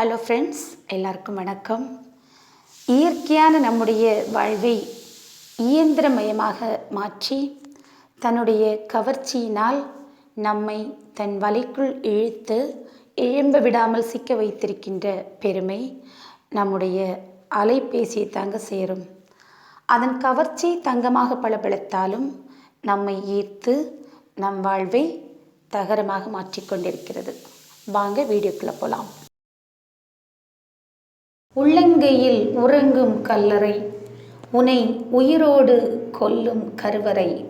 Hello friends எல்லாருக்கும் வணக்கம். இயற்கையான நம்முடைய வாழ்வை இயந்திரமயமாக மாற்றி தன்னுடைய கவர்ச்சியினால் நம்மை தன் வலைக்குள் இழுத்து எழும்ப விடாமல் சிக்க வைத்திருக்கின்ற பெருமை நம்முடைய அலைபேசியை தாங்க சேரும். அதன் கவர்ச்சி தங்கமாக பளபளத்தாலும் நம்மை ஈர்த்து நம் வாழ்வை தகரமாக மாற்றிக்கொண்டிருக்கிறது. வாங்க வீடியோக்குள்ளே போகலாம் உள்ளங்கையில் உறங்கும் கல்லறை உனை உயிரோடு கொல்லும் கருவறை.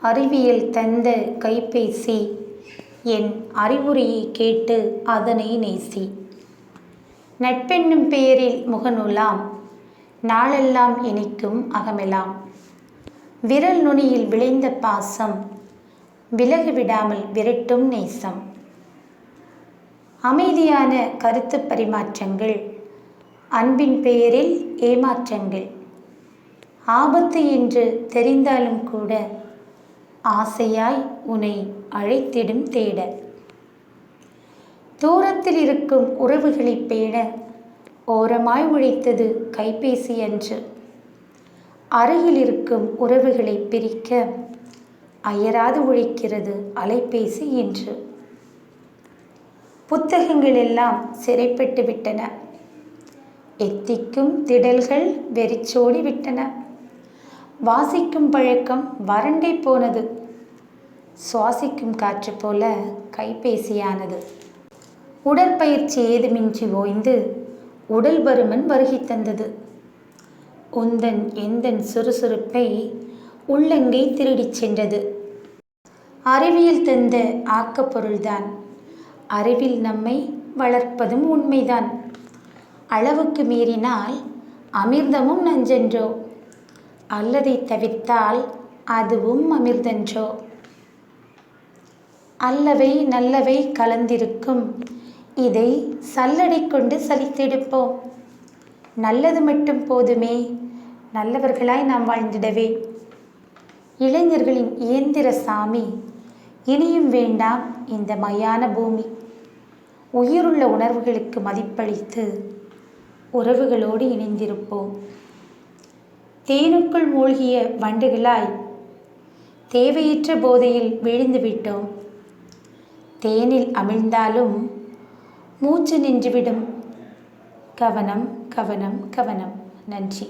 அறிவியல் தந்த கைபேசி என் அறிவுரையை கேட்டு அதனை நேசி. நட்பென்னும் பெயரில் முகநூலாம் நாளெல்லாம் இனிக்கும் அகமெலாம். விரல் நுனியில் விளைந்த பாசம் விலகு விடாமல் விரட்டும் நேசம். அமைதியான கருத்து பரிமாற்றங்கள் அன்பின் பெயரில் ஏமாற்றங்கள். ஆபத்து என்று தெரிந்தாலும் கூட ஆசையாய் உனை அழைத்திடும் தேட தூரத்தில் இருக்கும் உறவுகளை பேட ஓரமாய் உழைத்தது கைபேசி அன்று. அருகில் இருக்கும் உறவுகளை பிரிக்க அயராது உழைக்கிறது அலைபேசி என்று புத்தகங்கள் எல்லாம் சிறைப்பட்டு விட்டன. எத்திக்கும் திடல்கள் வெறிச்சோடி விட்டன. வாசிக்கும் பழக்கம் வறண்டே போனது. சுவாசிக்கும் காற்று போல கைபேசியானது. உடற்பயிற்சி ஏதுமின்றி ஓய்ந்து உடல் பருமன் வருகை தந்தது. உந்தன் எந்தன் சுறுசுறுப்பை உள்ளங்கை திருடிச் சென்றது. அறிவியல் தந்த ஆக்கப்பொருள்தான். அறிவில் நம்மை வளர்ப்பதும் உண்மைதான். அளவுக்கு மீறினால் அமிர்தமும் நஞ்சென்றோ? அல்லதை தவிர்த்தால் அதுவும் அமிர்தன்றோ? அல்லவை நல்லவை கலந்திருக்கும். இதை சல்லடை கொண்டு சலித்தெடுப்போம் நல்லது மட்டும் போதுமே. நல்லவர்களாய் நாம் வாழ்ந்திடவே. இளைஞர்களின் இயந்திர சாமி இனியும் வேண்டாம் இந்த மையான பூமி. உயிருள்ள உணர்வுகளுக்கு மதிப்பளித்து உறவுகளோடு இணைந்திருப்போம். தேனுக்குள் மூழ்கிய வண்டுகளாய் தேவையற்ற போதையில் விழுந்து விட்டோம். தேனில் அமிழ்ந்தாலும் மூச்சு நின்றுவிடும். கவனம் கவனம் கவனம். நன்றி.